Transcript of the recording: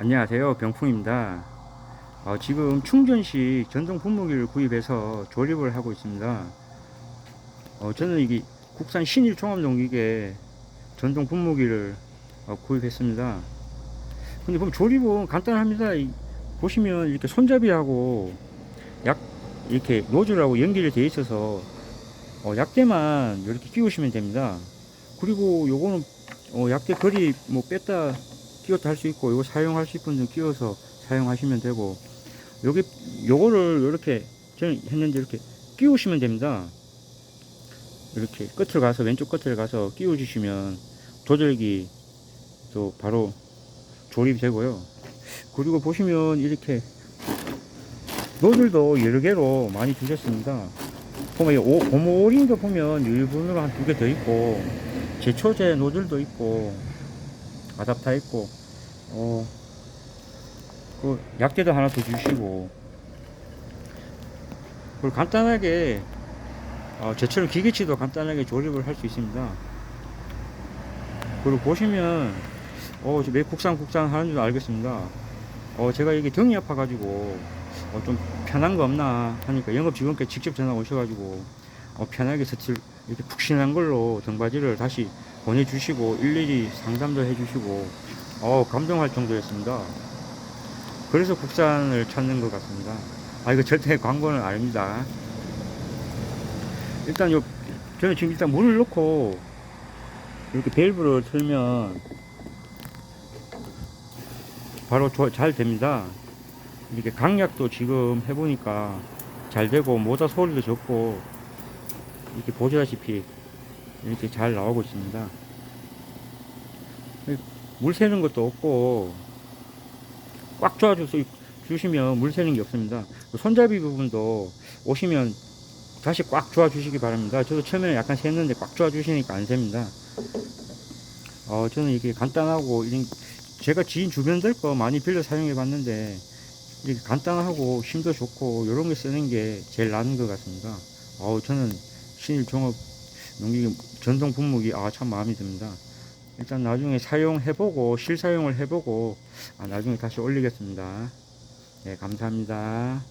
안녕하세요. 병풍입니다. 어, 지금 충전식 전동 분무기를 구입해서 조립을 하고 있습니다. 어, 저는 이게 국산 신일 종합농기계 전동 분무기를 어, 구입했습니다. 근데 보면 조립은 간단합니다. 이- 보시면 이렇게 손잡이하고 약 이렇게 노즐하고 연결이 되어 있어서 어, 약대만 이렇게 끼우시면 됩니다. 그리고 요거는 어, 약대 거리 뭐 뺐다 끼웠다 할수 있고 이거 사용할 수 있는 분들 끼워서 사용하시면 되고 여기 요거를 이렇게 저는 했는데 이렇게 끼우시면 됩니다. 이렇게 끝을 가서 왼쪽 끝을 가서 끼워 주시면 조절기 또 바로 조립이 되고요. 그리고 보시면 이렇게 노즐도 여러 개로 많이 주셨습니다. 보면 이 오- 고무오링도 보면 일본으로 한 두 개 더 있고 제초제 노즐도 있고 아답타 있고 어, 그 약재도 하나 더 주시고 그리고 간단하게 어, 저처럼 기계치도 간단하게 조립을 할 수 있습니다. 그리고 보시면 어, 왜 국산 국산 하는 줄 알겠습니다. 어, 제가 이게 등이 아파 가지고 어, 좀 편한 거 없나 하니까 영업 직원께 직접 전화 오셔가지고 어, 편하게 서칠 이렇게 푹신한 걸로 등받이를 다시 보내주시고 일일이 상담도 해주시고 어, 감동할 정도였습니다. 그래서 국산을 찾는 것 같습니다. 아 이거 절대 광고는 아닙니다. 일단 요 저는 지금 일단 물을 넣고 이렇게 밸브를 틀면 바로 조- 잘 됩니다. 이렇게 강약도 지금 해보니까 잘 되고 모자 소리도 적고 이렇게 보시다시피 이렇게 잘 나오고 있습니다. 물 새는 것도 없고 꽉 조아 주시면 물 새는 게 없습니다. 그 손잡이 부분도 오시면 다시 꽉 조아 주시기 바랍니다. 저도 처음에는 약간 샜는데 꽉 조아 주시니까 안 셉니다. 어, 저는 이게 간단하고 이런 제가 지인 주변들 거 많이 빌려 사용해 봤는데 이렇게 간단하고 힘도 좋고 이런 게 쓰는 게 제일 나은 것 같습니다. 어우 저는 신일 종합 농기 전동 분무기 아 참 마음에 듭니다. 일단 나중에 사용해보고 실사용을 해보고 아, 나중에 다시 올리겠습니다. 네 감사합니다.